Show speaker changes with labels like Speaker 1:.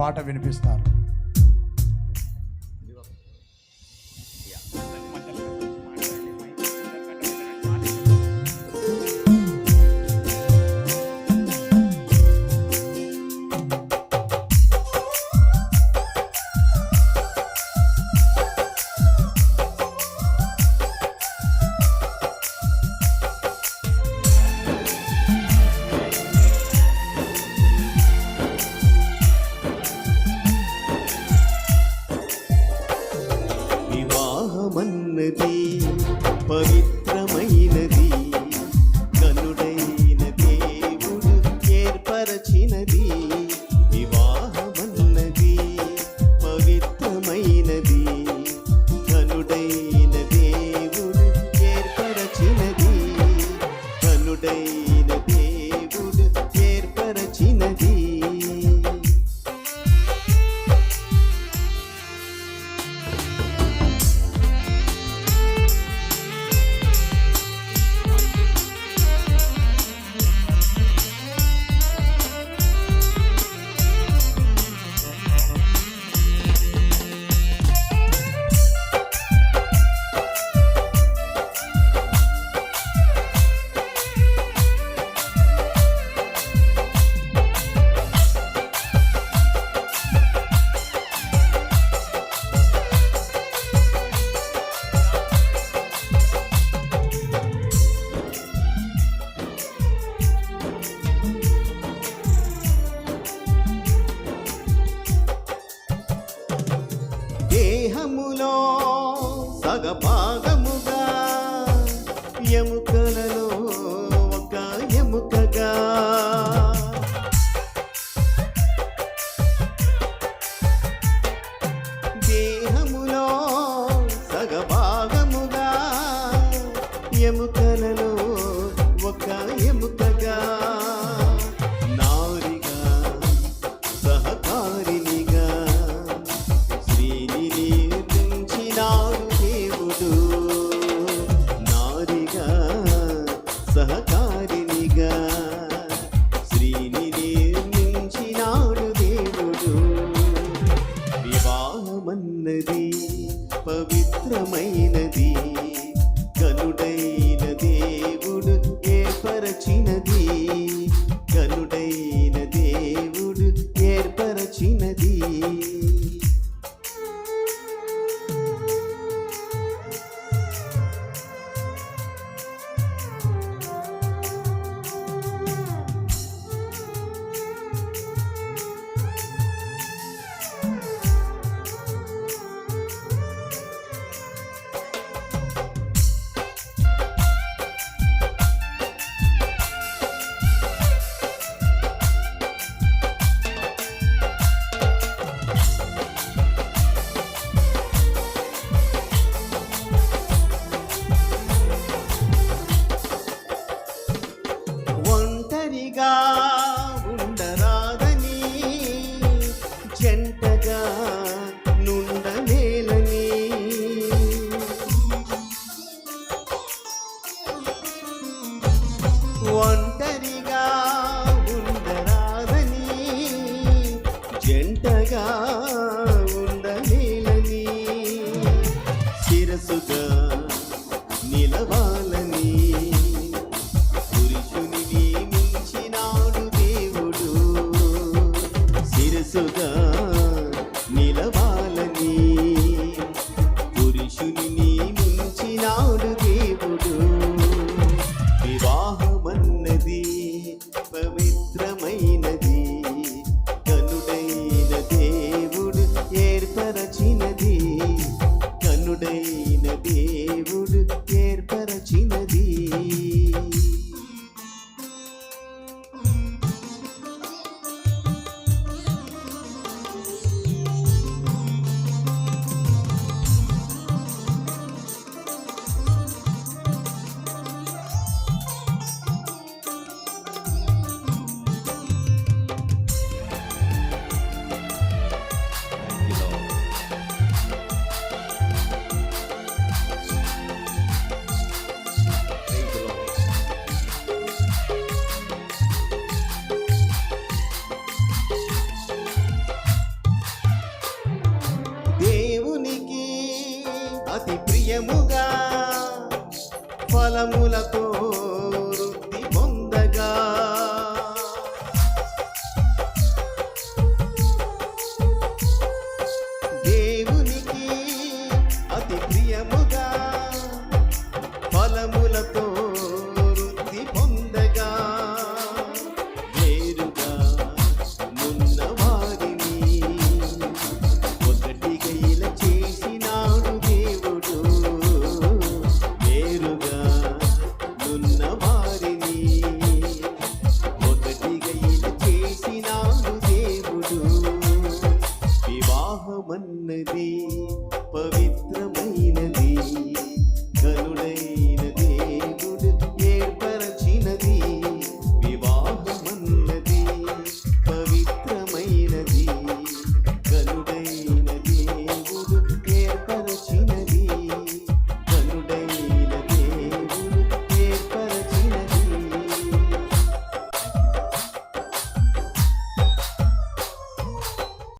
Speaker 1: పాట వినిపిస్తారు.
Speaker 2: be. పవిత్రమైనది పవిత్రమైనది. గనుడైన దేవుడు ఏర్పరచినది గనుడైన దేవుడు ఏర్పరచినది ఫలములతో